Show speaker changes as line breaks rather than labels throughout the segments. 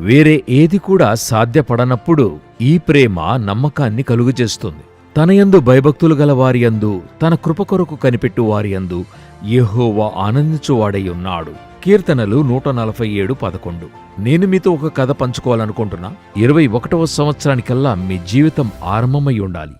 వేరే ఏది కూడా సాధ్యపడనప్పుడు ఈ ప్రేమ నమ్మకాన్ని కలుగజేస్తుంది. తనయందు భయభక్తులు గల వారియందు తన కృప కొరకు కనిపెట్టు వారియందు యెహోవా ఆనందించువాడై ఉన్నాడు. కీర్తనలు నూట నలభై ఏడు పదకొండు. నేను మీతో ఒక కథ పంచుకోవాలనుకుంటున్నా. ఇరవై ఒకటవ సంవత్సరానికల్లా మీ జీవితం ఆరంభమై ఉండాలి.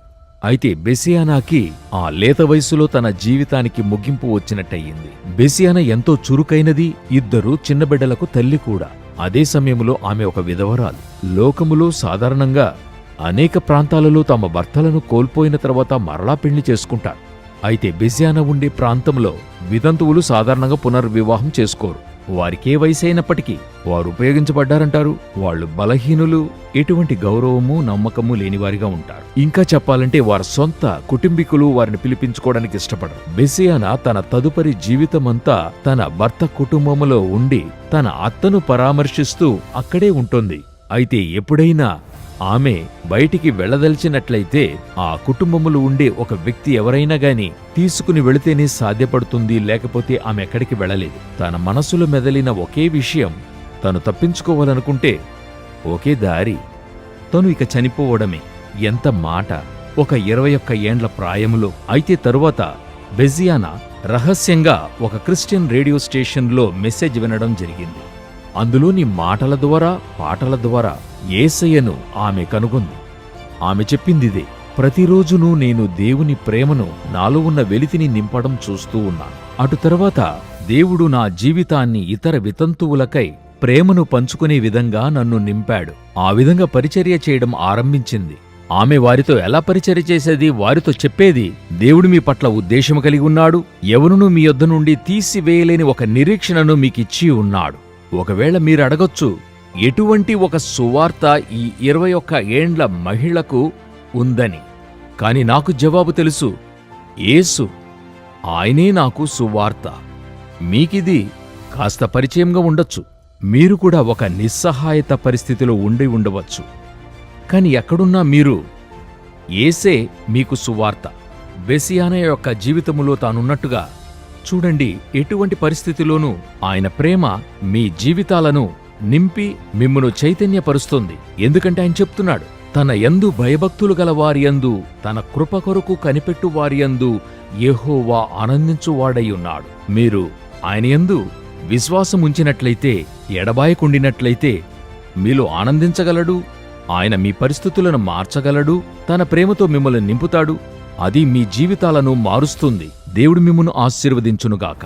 అయితే బెసియానాకి ఆ లేత వయసులో తన జీవితానికి ముగింపు వచ్చినట్టయింది. బెసియానా ఎంతో చురుకైనది ఇద్దరు చిన్న బిడ్డలకు తల్లి కూడా. అదే సమయంలో ఆమె ఒక విధవరాలు. లోకములో సాధారణంగా అనేక ప్రాంతాలలో తమ భర్తలను కోల్పోయిన తర్వాత మరలా పెళ్ళి చేసుకుంటారు. అయితే బిజియాన ఉండే ప్రాంతంలో వితంతువులు సాధారణంగా పునర్వివాహం చేసుకోరు. వారికే వయసైనప్పటికీ వారు ఉపయోగించబడ్డారంటారు. వాళ్ళు బలహీనులు ఎటువంటి గౌరవము నమ్మకము లేనివారిగా ఉంటారు. ఇంకా చెప్పాలంటే వారి సొంత కుటుంబీకులు వారిని పిలిపించుకోవడానికి ఇష్టపడరు. బెసియానా తన తదుపరి జీవితమంతా తన భర్త కుటుంబములో ఉండి తన అత్తను పరామర్శిస్తూ అక్కడే ఉంటుంది. అయితే ఎప్పుడైనా ఆమె బయటికి వెళ్ళదలిచినట్లయితే ఆ కుటుంబములు ఉండే ఒక వ్యక్తి ఎవరైనా గాని తీసుకుని వెళితేనే సాధ్యపడుతుంది లేకపోతే ఆమె ఎక్కడికి వెళ్ళలేదు. తన మనసులో మెదలిన ఒకే విషయం తను తప్పించుకోవాలనుకుంటే ఒకే దారి. తను ఇక చనిపోవడమే. ఎంత మాట! ఒక ఇరవై ఒక్క ఏండ్ల ప్రాయములో అయితే తరువాత బెజియానా రహస్యంగా ఒక క్రిస్టియన్ రేడియో స్టేషన్లో మెసేజ్ వినడం జరిగింది. అందులోని మాటల ద్వారా పాటల ద్వారా ఏసయ్యను ఆమె కనుగొంది. ఆమె చెప్పిందిదే ప్రతిరోజునూ నేను దేవుని ప్రేమను నాలో ఉన్న వెలితిని నింపడం చూస్తూ ఉన్నాను. అటు తర్వాత దేవుడు నా జీవితాన్ని ఇతర వితంతువులకై ప్రేమను పంచుకునే విధంగా నన్ను నింపాడు. ఆ విధంగా పరిచర్య చేయడం ఆరంభించింది. ఆమె వారితో ఎలా పరిచర్య చేసేది వారితో చెప్పేది దేవుడు మీ పట్ల ఉద్దేశము కలిగి ఉన్నాడు. ఎవరునూ మీ యొద్ద నుండి తీసివేయలేని ఒక నిరీక్షణను మీకిచ్చి ఉన్నాడు. ఒకవేళ మీరు అడగొచ్చు ఎటువంటి ఒక సువార్త ఈ ఇరవై ఒక్క ఏండ్ల మహిళకు ఉందని. కాని నాకు జవాబు తెలుసు. ఏసు ఆయనే నాకు సువార్త. మీకిది కాస్త పరిచయంగా ఉండొచ్చు. మీరు కూడా ఒక నిస్సహాయత పరిస్థితిలో ఉండి ఉండవచ్చు. కాని ఎక్కడున్నా మీరు ఏసే మీకు సువార్త. బెసియాన యొక్క జీవితములో తానున్నట్టుగా చూడండి ఎటువంటి పరిస్థితిలోనూ ఆయన ప్రేమ మీ జీవితాలను నింపి మిమ్మును చైతన్యపరుస్తుంది. ఎందుకంటే ఆయన చెప్తున్నాడు తన యందు భయభక్తులు గల వారియందు తన కృప కొరకు కనిపెట్టు వారియందు యెహోవా ఆనందించువాడయ్యున్నాడు. మీరు ఆయన యందు విశ్వాసం ఉంచినట్లయితే ఎడబాయకుండినట్లయితే మీలో ఆనందించగలడు ఆయన మీ పరిస్థితులను మార్చగలడు తన ప్రేమతో మిమ్మల్ని నింపుతాడు అది మీ జీవితాలను మారుస్తుంది. దేవుడు మిమ్మును ఆశీర్వదించునుగాక.